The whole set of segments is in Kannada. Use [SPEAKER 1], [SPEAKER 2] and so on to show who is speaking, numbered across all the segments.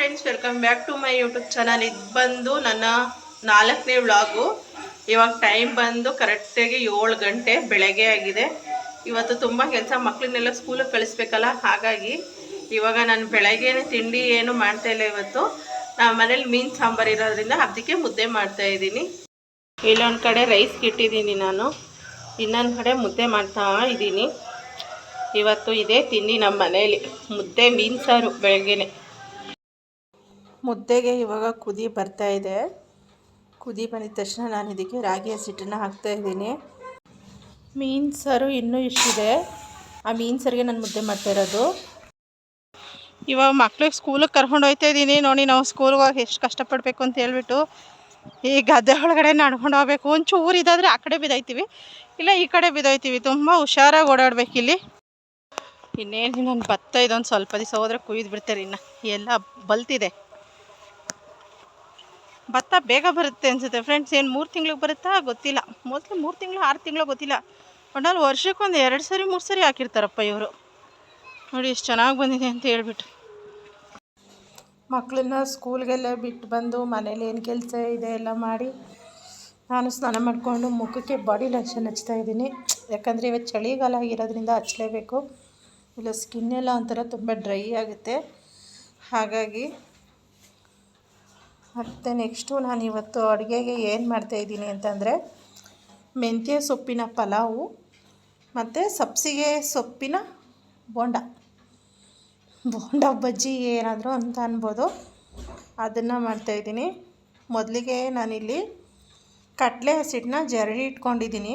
[SPEAKER 1] Friends welcome back to my YouTube channel ಇದು ಬಂದು ನನ್ನ ನಾಲ್ಕನೇ ವ್ಲಾಗು ಇವಾಗ ಟೈಮ್ ಬಂದು ಕರೆಕ್ಟಾಗಿ ಏಳು ಗಂಟೆ ಬೆಳಗ್ಗೆ ಆಗಿದೆ. ಇವತ್ತು ತುಂಬ ಕೆಲಸ ಮಕ್ಕಳನ್ನೆಲ್ಲ ಸ್ಕೂಲಿಗೆ ಕಳಿಸ್ಬೇಕಲ್ಲ, ಹಾಗಾಗಿ ಇವಾಗ ನಾನು ಬೆಳಗ್ಗೆ ತಿಂಡಿ ಏನು ಮಾಡ್ತಾ ಇಲ್ಲ ಇವತ್ತು. ನಮ್ಮ ಮನೇಲಿ ಮೀನು ಸಾಂಬಾರು ಇರೋದ್ರಿಂದ ಅದಕ್ಕೆ ಮುದ್ದೆ ಮಾಡ್ತಾ ಇದ್ದೀನಿ. ಇಲ್ಲೊಂದು ಕಡೆ ರೈಸ್ ಇಟ್ಟಿದ್ದೀನಿ ನಾನು. ಇನ್ನೊಂದು ಕಡೆ ಮುದ್ದೆ ಮಾಡ್ತಾ ಇದ್ದೀನಿ. ಇವತ್ತು ಇದೇ ತಿಂಡಿ ನಮ್ಮ ಮನೇಲಿ. ಮುದ್ದೆ, ಮೀನು ಸಾರು ಬೆಳಗ್ಗೆನೆ. ಮುದ್ದೆಗೆ ಇವಾಗ ಕುದಿ ಬರ್ತಾ ಇದೆ. ಕುದಿ ಬಂದಿದ ತಕ್ಷಣ ನಾನು ಇದಕ್ಕೆ ರಾಗಿ ಹಸಿಟ್ಟನ್ನು ಹಾಕ್ತಾ ಇದ್ದೀನಿ. ಮೀನು ಸಾರು ಇನ್ನೂ ಇಷ್ಟಿದೆ. ಆ ಮೀನು ಸಾರಿಗೆ ನಾನು ಮುದ್ದೆ ಮಾಡ್ತಾ ಇರೋದು. ಇವಾಗ ಮಕ್ಳಿಗೆ ಸ್ಕೂಲಿಗೆ ಕರ್ಕೊಂಡು ಹೋಗ್ತಾ ಇದ್ದೀನಿ. ನೋಡಿ ನಾವು ಸ್ಕೂಲ್ಗೆ ಹೋಗಿ ಎಷ್ಟು ಕಷ್ಟಪಡಬೇಕು ಅಂತ ಹೇಳ್ಬಿಟ್ಟು ಈ ಗದ್ದೆ ಒಳಗಡೆ ನಡ್ಕೊಂಡು ಹೋಗ್ಬೇಕು. ಒಂಚೂರು ಇದಾದರೆ ಆ ಕಡೆ ಬಿದ್ದೈತೀವಿ ಇಲ್ಲ, ಈ ಕಡೆ ಬಿದ್ದೈತೀವಿ ತುಂಬ ಹುಷಾರಾಗಿ ಓಡಾಡ್ಬೇಕು ಇಲ್ಲಿ. ಇನ್ನೇನು ನಾನು ಭತ್ತ ಇದೊಂದು ಸ್ವಲ್ಪ ದಿವಸ ಹೋದರೆ ಕುಯ್ದು ಬಿಡ್ತಾರೆ ಇನ್ನು. ಎಲ್ಲ ಬಲ್ತಿದೆ. ಭತ್ತ ಬೇಗ ಬರುತ್ತೆ ಅನಿಸುತ್ತೆ ಫ್ರೆಂಡ್ಸ್ ಏನು ಮೂರು ತಿಂಗ್ಳಿಗೆ ಬರುತ್ತಾ? ಗೊತ್ತಿಲ್ಲ. ಮೋಸ್ಟ್ಲಿ ಮೂರು ತಿಂಗಳು, ಆರು ತಿಂಗಳು ಗೊತ್ತಿಲ್ಲ. ಒಟ್ನಲ್ಲಿ ವರ್ಷಕ್ಕೊಂದು ಎರಡು ಸರಿ, ಮೂರು ಸರಿ ಹಾಕಿರ್ತಾರಪ್ಪ ಇವರು. ನೋಡಿ ಎಷ್ಟು ಚೆನ್ನಾಗಿ ಬಂದಿದೆ ಅಂತ ಹೇಳ್ಬಿಟ್ಟು ಮಕ್ಕಳನ್ನ ಸ್ಕೂಲ್ಗೆಲ್ಲ ಬಿಟ್ಟು ಬಂದು ಮನೇಲಿ ಏನು ಕೆಲಸ ಇದೆ ಎಲ್ಲ ಮಾಡಿ ನಾನು ಸ್ನಾನ ಮಾಡಿಕೊಂಡು ಮುಖಕ್ಕೆ ಬಾಡಿ ಲಕ್ಷನ್ ಹಚ್ತಾ ಇದ್ದೀನಿ. ಯಾಕಂದರೆ ಇವತ್ತು ಚಳಿಗಾಲ ಆಗಿರೋದ್ರಿಂದ ಹಚ್ಚಲೇಬೇಕು ಇಲ್ಲ ಸ್ಕಿನ್ ಎಲ್ಲ ಒಂಥರ ತುಂಬ ಡ್ರೈ ಆಗುತ್ತೆ. ಹಾಗಾಗಿ ಮತ್ತು ನೆಕ್ಸ್ಟು ನಾನು ಇವತ್ತು ಅಡುಗೆಗೆ ಏನು ಮಾಡ್ತಾಯಿದ್ದೀನಿ ಅಂತಂದರೆ ಮೆಂತ್ಯ ಸೊಪ್ಪಿನ ಪಲಾವು ಮತ್ತು ಸಬ್ಸಿಗೆ ಸೊಪ್ಪಿನ ಬೋಂಡ. ಬೋಂಡ ಬಜ್ಜಿ ಏನಾದರೂ ಅಂತ ಅನ್ಬೋದು. ಅದನ್ನು ಮಾಡ್ತಾಯಿದ್ದೀನಿ ಮೊದಲಿಗೆ ನಾನಿಲ್ಲಿ ಕಡಲೆ ಹಸಿಟ್ಟನ್ನ ಜರಡಿ ಇಟ್ಕೊಂಡಿದ್ದೀನಿ.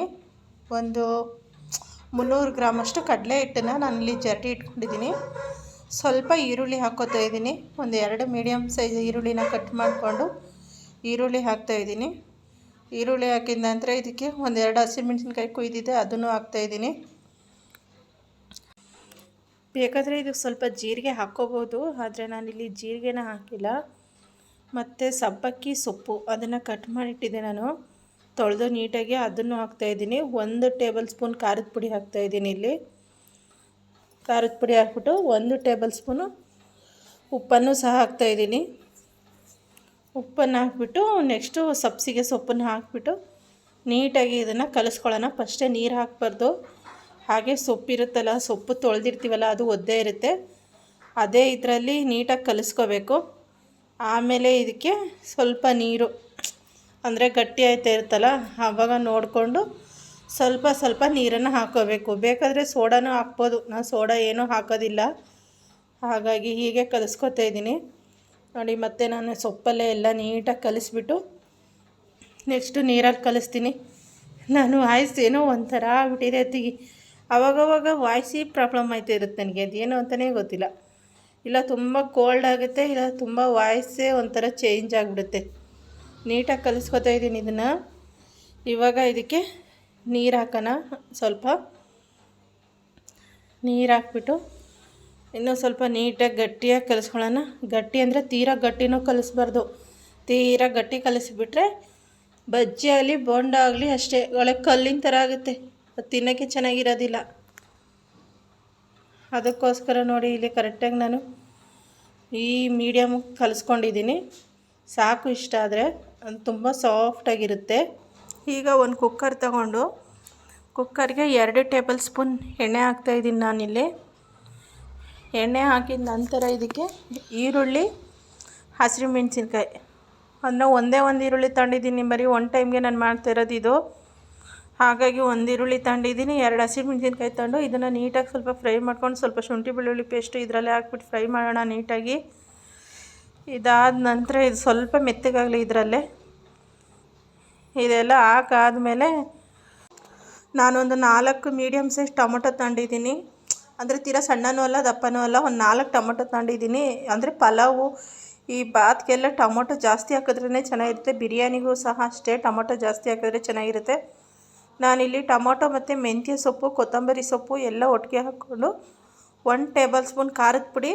[SPEAKER 1] ಒಂದು ಮುನ್ನೂರು ಗ್ರಾಮಷ್ಟು ಕಡಲೆ ಹಿಟ್ಟನ್ನು ನಾನಿಲ್ಲಿ ಜರಡಿ ಇಟ್ಕೊಂಡಿದ್ದೀನಿ. ಸ್ವಲ್ಪ ಈರುಳ್ಳಿ ಹಾಕ್ಕೋತಾ ಇದ್ದೀನಿ. ಒಂದು ಎರಡು ಮೀಡಿಯಮ್ ಸೈಜ್ ಈರುಳ್ಳಿನ ಕಟ್ ಮಾಡಿಕೊಂಡು ಈರುಳ್ಳಿ ಹಾಕ್ತಾ ಇದ್ದೀನಿ. ಈರುಳ್ಳಿ ಹಾಕಿದ ನಂತರ ಇದಕ್ಕೆ ಒಂದೆರಡು ಹಸಿಮೆಣಸಿನ್ಕಾಯಿ ಕುಯ್ದಿದೆ, ಅದನ್ನು ಹಾಕ್ತಾಯಿದ್ದೀನಿ ಬೇಕಾದರೆ ಇದಕ್ಕೆ ಸ್ವಲ್ಪ ಜೀರಿಗೆ ಹಾಕ್ಕೋಬೋದು ಆದರೆ ನಾನಿಲ್ಲಿ ಜೀರಿಗೆನ ಹಾಕಿಲ್ಲ. ಮತ್ತು ಸಬ್ಬಕ್ಕಿ ಸೊಪ್ಪು, ಅದನ್ನು ಕಟ್ ಮಾಡಿಟ್ಟಿದ್ದೆ ನಾನು. ತೊಳೆದು ನೀಟಾಗಿ ಅದನ್ನು ಹಾಕ್ತಾಯಿದ್ದೀನಿ ಒಂದು ಟೇಬಲ್ ಸ್ಪೂನ್ ಖಾರದ ಪುಡಿ ಹಾಕ್ತಾಯಿದ್ದೀನಿ ಇಲ್ಲಿ. ಖಾರದ ಪುಡಿ ಹಾಕ್ಬಿಟ್ಟು ಒಂದು ಟೇಬಲ್ ಸ್ಪೂನು ಉಪ್ಪನ್ನು ಸಹ ಹಾಕ್ತಾಯಿದ್ದೀನಿ ಉಪ್ಪನ್ನು ಹಾಕ್ಬಿಟ್ಟು ನೆಕ್ಸ್ಟು ಸಬ್ಸಿಗೆ ಸೊಪ್ಪನ್ನು ಹಾಕ್ಬಿಟ್ಟು ನೀಟಾಗಿ ಇದನ್ನು ಕಲಿಸ್ಕೊಳ್ಳೋಣ. ಫಸ್ಟೇ ನೀರು ಹಾಕ್ಬಾರ್ದು. ಹಾಗೆ ಸೊಪ್ಪಿರುತ್ತಲ್ಲ, ಸೊಪ್ಪು ತೊಳೆದಿರ್ತೀವಲ್ಲ, ಅದು ಒದ್ದೆ ಇರುತ್ತೆ. ಅದೇ ಇದರಲ್ಲಿ ನೀಟಾಗಿ ಕಲಿಸ್ಕೋಬೇಕು. ಆಮೇಲೆ ಇದಕ್ಕೆ ಸ್ವಲ್ಪ ನೀರು, ಅಂದರೆ ಗಟ್ಟಿ ಆಯ್ತಾ ಇರುತ್ತಲ್ಲ, ಆವಾಗ ನೋಡಿಕೊಂಡು ಸ್ವಲ್ಪ ಸ್ವಲ್ಪ ನೀರನ್ನು ಹಾಕೋಬೇಕು. ಬೇಕಾದರೆ ಸೋಡಾನೂ ಹಾಕ್ಬೋದು. ನಾನು ಸೋಡಾ ಏನೂ ಹಾಕೋದಿಲ್ಲ. ಹಾಗಾಗಿ ಹೀಗೆ ಕಲಿಸ್ಕೊತಾ ಇದ್ದೀನಿ. ನೋಡಿ, ಮತ್ತೆ ನಾನು ಸೊಪ್ಪಲ್ಲೇ ಎಲ್ಲ ನೀಟಾಗಿ ಕಲಿಸ್ಬಿಟ್ಟು ನೆಕ್ಸ್ಟು ನೀರಲ್ಲಿ ಕಲಿಸ್ತೀನಿ. ನಾನು ವಾಯ್ಸ್ ಏನೋ ಒಂಥರ ಆಗ್ಬಿಟ್ಟಿದೆ. ಅವಾಗವಾಗ ವಾಯ್ಸಿ ಪ್ರಾಬ್ಲಮ್ ಆಯ್ತಾ ಇರುತ್ತೆ ನನಗೆ. ಅದೇನು ಅಂತಲೇ ಗೊತ್ತಿಲ್ಲ. ಇಲ್ಲ ತುಂಬ ಕೋಲ್ಡ್ ಆಗುತ್ತೆ. ಇಲ್ಲ ತುಂಬ ವಾಯ್ಸೇ ಒಂಥರ ಚೇಂಜ್ ಆಗಿಬಿಡುತ್ತೆ. ನೀಟಾಗಿ ಕಲಿಸ್ಕೊತಾ ಇದ್ದೀನಿ ಇದನ್ನು. ಇವಾಗ ಇದಕ್ಕೆ ನೀರು ಹಾಕೋಣ ಸ್ವಲ್ಪ. ನೀರು ಹಾಕ್ಬಿಟ್ಟು ಇನ್ನೂ ಸ್ವಲ್ಪ ನೀಟಾಗಿ ಗಟ್ಟಿಯಾಗಿ ಕಲಿಸ್ಕೊಳ್ಳೋಣ ಗಟ್ಟಿ ಅಂದರೆ ತೀರಾ ಗಟ್ಟಿನೂ ಕಲಿಸ್ಬಾರ್ದು. ತೀರಾ ಗಟ್ಟಿ ಕಲಿಸ್ಬಿಟ್ರೆ ಬಜ್ಜಿ ಆಗಲಿ, ಬೊಂಡ ಆಗಲಿ ಅಷ್ಟೇ. ಒಳಗೆ ಕಲ್ಲಿನ ಥರ ಆಗುತ್ತೆ. ಅದು ತಿನ್ನೋಕ್ಕೆ ಚೆನ್ನಾಗಿರೋದಿಲ್ಲ. ಅದಕ್ಕೋಸ್ಕರ ನೋಡಿ ಇಲ್ಲಿ ಕರೆಕ್ಟಾಗಿ ನಾನು ಈ ಮೀಡಿಯಮ್ ಕಲಿಸ್ಕೊಂಡಿದ್ದೀನಿ. ಸಾಕು ಇಷ್ಟ ಆದರೆ. ಅದು ತುಂಬ ಸಾಫ್ಟಾಗಿರುತ್ತೆ ಈಗ ಒಂದು ಕುಕ್ಕರ್ ತಗೊಂಡು ಕುಕ್ಕರ್ಗೆ ಎರಡು ಟೇಬಲ್ ಸ್ಪೂನ್ ಎಣ್ಣೆ ಹಾಕ್ತಾಯಿದ್ದೀನಿ ನಾನಿಲ್ಲಿ. ಎಣ್ಣೆ ಹಾಕಿದ ನಂತರ ಇದಕ್ಕೆ ಈರುಳ್ಳಿ, ಹಸಿರು ಮೆಣಸಿನ್ಕಾಯಿ. ಅಂದರೆ ಒಂದೇ ಒಂದು ಈರುಳ್ಳಿ ತಗೊಂಡಿದ್ದೀನಿ ಬರೀ ಒನ್ ಟೈಮ್ಗೆ ನಾನು ಮಾಡ್ತಾ ಇರೋದು ಇದು. ಹಾಗಾಗಿ ಒಂದು ಈರುಳ್ಳಿ ತಗೊಂಡಿದ್ದೀನಿ ಎರಡು ಹಸಿರು ಮೆಣಸಿನ್ಕಾಯಿ ತಗೊಂಡು ಇದನ್ನು ನೀಟಾಗಿ ಸ್ವಲ್ಪ ಫ್ರೈ ಮಾಡ್ಕೊಂಡು ಸ್ವಲ್ಪ ಶುಂಠಿ ಬೆಳ್ಳುಳ್ಳಿ ಪೇಸ್ಟು ಇದರಲ್ಲೇ ಹಾಕ್ಬಿಟ್ಟು ಫ್ರೈ ಮಾಡೋಣ ನೀಟಾಗಿ. ಇದಾದ ನಂತರ ಇದು ಸ್ವಲ್ಪ ಮೆತ್ತಗಾಗಲಿ ಇದರಲ್ಲೇ. ಇದೆಲ್ಲ ಹಾಕಾದ್ಮೇಲೆ ನಾನೊಂದು ನಾಲ್ಕು ಮೀಡಿಯಮ್ ಸೈಜ್ ಟೊಮೊಟೊ ತಗೊಂಡಿದ್ದೀನಿ ಅಂದರೆ ತೀರಾ ಸಣ್ಣನೂ ಅಲ್ಲ, ದಪ್ಪನೂ ಅಲ್ಲ, ಒಂದು ನಾಲ್ಕು ಟೊಮೊಟೊ ತಗೊಂಡಿದ್ದೀನಿ ಅಂದರೆ ಪಲಾವು, ಈ ಬಾತ್ಗೆಲ್ಲ ಟೊಮೊಟೊ ಜಾಸ್ತಿ ಹಾಕಿದ್ರೇ ಚೆನ್ನಾಗಿರುತ್ತೆ. ಬಿರಿಯಾನಿಗೂ ಸಹ ಅಷ್ಟೇ ಟೊಮೊಟೊ ಜಾಸ್ತಿ ಹಾಕಿದ್ರೆ ಚೆನ್ನಾಗಿರುತ್ತೆ. ನಾನಿಲ್ಲಿ ಟೊಮೊಟೊ ಮತ್ತು ಮೆಂತ್ಯ ಸೊಪ್ಪು, ಕೊತ್ತಂಬರಿ ಸೊಪ್ಪು ಎಲ್ಲ ಒಟ್ಟಿಗೆ ಹಾಕ್ಕೊಂಡು ಒನ್ ಟೇಬಲ್ ಸ್ಪೂನ್ ಖಾರದ ಪುಡಿ,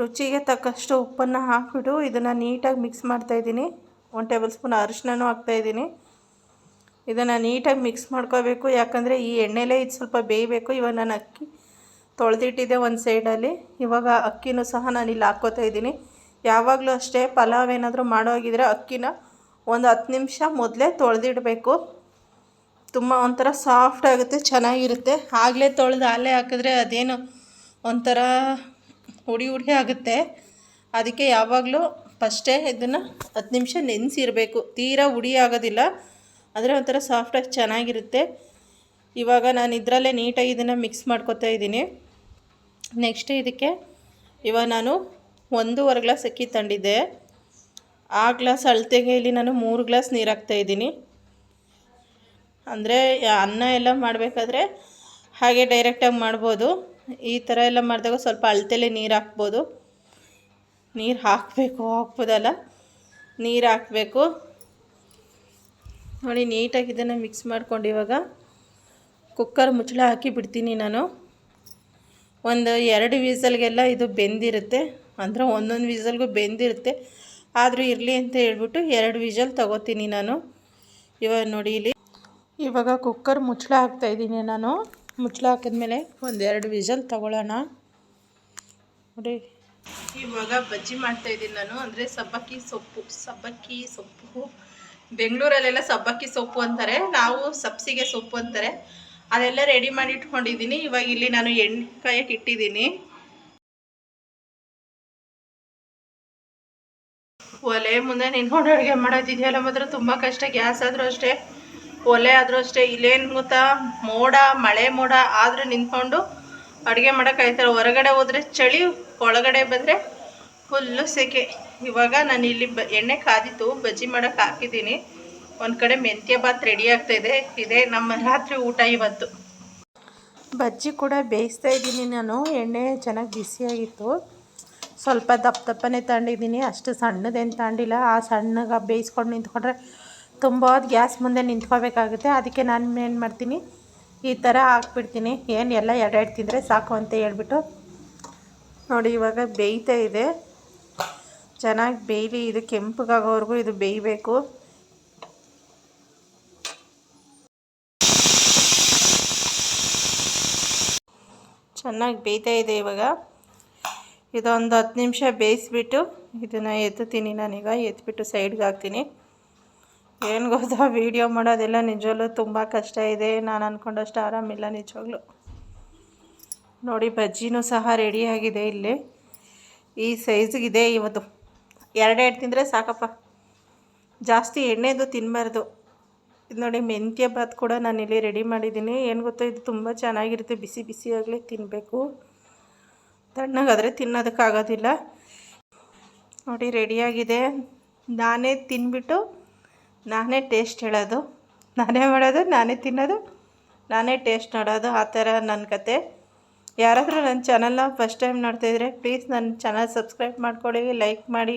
[SPEAKER 1] ರುಚಿಗೆ ತಕ್ಕಷ್ಟು ಉಪ್ಪನ್ನು ಹಾಕಿಬಿಟ್ಟು ಇದನ್ನು ನೀಟಾಗಿ ಮಿಕ್ಸ್ ಮಾಡ್ತಾಯಿದ್ದೀನಿ ಒನ್ ಟೇಬಲ್ ಸ್ಪೂನ್ ಅರಿಶಿನೂ ಹಾಕ್ತಾಯಿದ್ದೀನಿ ಇದನ್ನು ನೀಟಾಗಿ ಮಿಕ್ಸ್ ಮಾಡ್ಕೋಬೇಕು. ಯಾಕಂದರೆ ಈ ಎಣ್ಣೆಲೇ ಇದು ಸ್ವಲ್ಪ ಬೇಯಬೇಕು. ಇವಾಗ ನಾನು ಅಕ್ಕಿ ತೊಳೆದಿಟ್ಟಿದ್ದೆ ಒಂದು ಸೈಡಲ್ಲಿ. ಇವಾಗ ಅಕ್ಕಿನೂ ಸಹ ನಾನು ಇಲ್ಲಿ ಹಾಕ್ಕೋತಾ ಇದ್ದೀನಿ. ಯಾವಾಗಲೂ ಅಷ್ಟೇ ಪಲಾವ್ ಏನಾದರೂ ಮಾಡೋಗಿದ್ರೆ ಅಕ್ಕಿನ ಒಂದು ಹತ್ತು ನಿಮಿಷ ಮೊದಲೇ ತೊಳೆದಿಡಬೇಕು. ತುಂಬ ಒಂಥರ ಸಾಫ್ಟ್ ಆಗುತ್ತೆ, ಚೆನ್ನಾಗಿರುತ್ತೆ. ಆಗಲೇ ತೊಳೆದು ಅಲ್ಲೇ ಹಾಕಿದ್ರೆ ಅದೇನು ಒಂಥರ ಹುಡಿ ಹುಡಿ ಆಗುತ್ತೆ. ಅದಕ್ಕೆ ಯಾವಾಗಲೂ ಫಸ್ಟೇ ಇದನ್ನು ಹತ್ತು ನಿಮಿಷ ನೆನೆಸಿರಬೇಕು. ತೀರಾ ಉಡಿ ಆಗೋದಿಲ್ಲ. ಆದರೆ ಒಂಥರ ಸಾಫ್ಟಾಗಿ ಚೆನ್ನಾಗಿರುತ್ತೆ. ಇವಾಗ ನಾನು ಇದರಲ್ಲೇ ನೀಟಾಗಿ ಇದನ್ನು ಮಿಕ್ಸ್ ಮಾಡ್ಕೊತಾ ಇದ್ದೀನಿ. ನೆಕ್ಸ್ಟ್ ಇದಕ್ಕೆ ಇವಾಗ ನಾನು ಒಂದೂವರೆ ಗ್ಲಾಸ್ ಅಕ್ಕಿ ತಂಡಿದ್ದೆ ಆ ಗ್ಲಾಸ್ ಅಳತೆಗೆ ಇಲ್ಲಿ ನಾನು ಮೂರು ಗ್ಲಾಸ್ ನೀರು ಹಾಕ್ತಾಯಿದ್ದೀನಿ ಅಂದರೆ ಅನ್ನ ಎಲ್ಲ ಮಾಡಬೇಕಾದ್ರೆ ಹಾಗೆ ಡೈರೆಕ್ಟಾಗಿ ಮಾಡ್ಬೋದು. ಈ ಥರ ಎಲ್ಲ ಮಾಡಿದಾಗ ಸ್ವಲ್ಪ ಅಳತೆಲೆ ನೀರು ಹಾಕ್ಬೋದು. ನೀರು ಹಾಕಬೇಕು, ಹಾಕ್ಬೋದಲ್ಲ? ನೀರು ಹಾಕಬೇಕು. ನೋಡಿ, ನೀಟಾಗಿ ಇದನ್ನು ಮಿಕ್ಸ್ ಮಾಡ್ಕೊಂಡು ಇವಾಗ ಕುಕ್ಕರ್ ಮುಚ್ಚಳ ಹಾಕಿ ಬಿಡ್ತೀನಿ ನಾನು. ಒಂದು ಎರಡು ವೀಸಲ್ಗೆಲ್ಲ ಇದು ಬೆಂದಿರುತ್ತೆ. ಅಂದರೆ ಒಂದೊಂದು ವೀಸಲ್ಗೂ ಬೆಂದಿರುತ್ತೆ. ಆದರೂ ಇರಲಿ ಅಂತ ಹೇಳ್ಬಿಟ್ಟು ಎರಡು ವೀಸಲ್ ತಗೋತೀನಿ ನಾನು. ಇವಾಗ ನೋಡಿ ಇಲ್ಲಿ. ಇವಾಗ ಕುಕ್ಕರ್ ಮುಚ್ಚಳ ಹಾಕ್ತಾಯಿದ್ದೀನಿ ನಾನು. ಮುಚ್ಚಳ ಹಾಕಿದ್ಮೇಲೆ ಒಂದೆರಡು ವೀಸಲ್ ತಗೊಳ್ಳೋಣ. ನೋಡಿ. ಇವಾಗ ಬಜ್ಜಿ ಮಾಡ್ತಾ ಇದ್ದೀನಿ ನಾನು. ಅಂದರೆ ಸಬ್ಬಕ್ಕಿ ಸೊಪ್ಪು. ಸಬ್ಬಕ್ಕಿ ಸೊಪ್ಪು. ಬೆಂಗಳೂರಲ್ಲೆಲ್ಲ ಸಬ್ಬಕ್ಕಿ ಸೊಪ್ಪು ಅಂತಾರೆ. ನಾವು ಸಬ್ಸಿಗೆ ಸೊಪ್ಪು ಅಂತಾರೆ. ಅದೆಲ್ಲ ರೆಡಿ ಮಾಡಿ ಇಟ್ಕೊಂಡಿದ್ದೀನಿ. ಇವಾಗ ಇಲ್ಲಿ ನಾನು ಎಣ್ಣೆ ಕಾಯಕ್ಕೆ ಇಟ್ಟಿದ್ದೀನಿ. ಒಲೆ ಮುಂದೆ ನಿನ್ಕೊಂಡು ಅಡುಗೆ ಮಾಡೋದಿದೆಯಲ್ಲ ಮಾತ್ರ. ತುಂಬ ಕಷ್ಟ. ಗ್ಯಾಸ್ ಆದರೂ ಅಷ್ಟೇ. ಒಲೆ ಆದರೂ ಅಷ್ಟೇ. ಇಲ್ಲೇನು ಗೊತ್ತಾ? ಮೋಡ, ಮಳೆ ಮೋಡ ಆದರೂ ನಿಂತ್ಕೊಂಡು ಅಡುಗೆ ಮಾಡೋಕ್ಕಾಯ್ತಾರೆ ಹೊರಗಡೆ ಹೋದರೆ ಚಳಿ, ಒಳಗಡೆ ಬಂದರೆ ಫುಲ್ಲು ಸೆಕೆ. ಇವಾಗ ನಾನು ಇಲ್ಲಿ ಬ, ಎಣ್ಣೆ ಕಾದಿತ್ತು, ಬಜ್ಜಿ ಮಾಡೋಕ್ಕೆ ಹಾಕಿದ್ದೀನಿ. ಒಂದು ಕಡೆ ಮೆಂತ್ಯ ಬಾತ್ ರೆಡಿ ಆಗ್ತಾಯಿದೆ ಇದೇ. ನಮ್ಮ ರಾತ್ರಿ ಊಟ ಇವತ್ತು. ಬಜ್ಜಿ ಕೂಡ ಬೇಯಿಸ್ತಾ ಇದ್ದೀನಿ ನಾನು. ಎಣ್ಣೆ ಚೆನ್ನಾಗಿ ಬಿಸಿಯಾಗಿತ್ತು ಸ್ವಲ್ಪ ದಪ್ಪ ದಪ್ಪನೇ ತಗೊಂಡಿದ್ದೀನಿ ಅಷ್ಟು ಸಣ್ಣದೇನು ತಗೊಂಡಿಲ್ಲ ಆ ಸಣ್ಣಗೆ ಬೇಯಿಸ್ಕೊಂಡು ನಿಂತ್ಕೊಂಡ್ರೆ ತುಂಬ ಗ್ಯಾಸ್ ಮುಂದೆ ನಿಂತ್ಕೋಬೇಕಾಗುತ್ತೆ. ಅದಕ್ಕೆ ನಾನು ಏನು ಮಾಡ್ತೀನಿ? ಈ ಥರ ಹಾಕ್ಬಿಡ್ತೀನಿ. ಏನು ಎಲ್ಲ ಎರಡೆರಡು ತಿಂದರೆ ಸಾಕು ಅಂತ ಹೇಳ್ಬಿಟ್ಟು. ನೋಡಿ, ಇವಾಗ ಬೇಯ್ತಾ ಇದೆ. ಚೆನ್ನಾಗಿ ಬೇಯಲಿ. ಇದು ಕೆಂಪಗಾಗೋವರೆಗೂ ಇದು ಬೇಯಬೇಕು. ಚೆನ್ನಾಗಿ ಬೇಯ್ತಾ ಇದೆ ಇವಾಗ. ಇದೊಂದು ಹತ್ತು ನಿಮಿಷ ಬೇಯಿಸ್ಬಿಟ್ಟು ಇದನ್ನು ಎತ್ತುತ್ತೀನಿ ನಾನೀಗ ಎತ್ಬಿಟ್ಟು ಸೈಡ್ಗೆ ಹಾಕ್ತೀನಿ. ಏನು ಗೊತ್ತಾ ವೀಡಿಯೋ ಮಾಡೋದೆಲ್ಲ ನಿಜವಲ್ಲೂ ತುಂಬ ಕಷ್ಟ ಇದೆ. ನಾನು ಅಂದ್ಕೊಂಡಷ್ಟು ಆರಾಮಿಲ್ಲ ನಿಜವಾಗ್ಲೂ. ನೋಡಿ, ಬಜ್ಜಿನೂ ಸಹ ರೆಡಿಯಾಗಿದೆ ಇಲ್ಲಿ. ಈ ಸೈಜ್ಗಿದೆ ಇವತ್ತು. ಎರಡೆರಡು ತಿಂದರೆ ಸಾಕಪ್ಪ. ಜಾಸ್ತಿ ಎಣ್ಣೆದು ತಿನ್ನಬಾರ್ದು ಇದು ನೋಡಿ, ಮೆಂತ್ಯ ಬಾತ್ ಕೂಡ ನಾನಿಲ್ಲಿ ರೆಡಿ ಮಾಡಿದ್ದೀನಿ. ಏನು ಗೊತ್ತೋ, ಇದು ತುಂಬ ಚೆನ್ನಾಗಿರುತ್ತೆ. ಬಿಸಿ ಬಿಸಿಯಾಗಲಿ ತಿನ್ನಬೇಕು ತಣ್ಣಗಾದರೆ ತಿನ್ನೋದಕ್ಕಾಗೋದಿಲ್ಲ. ನೋಡಿ ರೆಡಿಯಾಗಿದೆ ನಾನೇ ತಿನ್ಬಿಟ್ಟು ನಾನೇ ಟೇಸ್ಟ್ ಹೇಳೋದು. ನಾನೇ ಮಾಡೋದು, ನಾನೇ ತಿನ್ನೋದು, ನಾನೇ ಟೇಸ್ಟ್ ನೋಡೋದು. ಆ ಥರ ನನ್ನ ಕತೆ. ಯಾರಾದರೂ ನನ್ನ ಚಾನಲ್ನ ಫಸ್ಟ್ ಟೈಮ್ ನೋಡ್ತಾಯಿದ್ರೆ ಪ್ಲೀಸ್ ನನ್ನ ಚಾನಲ್ ಸಬ್ಸ್ಕ್ರೈಬ್ ಮಾಡ್ಕೊಳ್ಳಿ ಲೈಕ್ ಮಾಡಿ.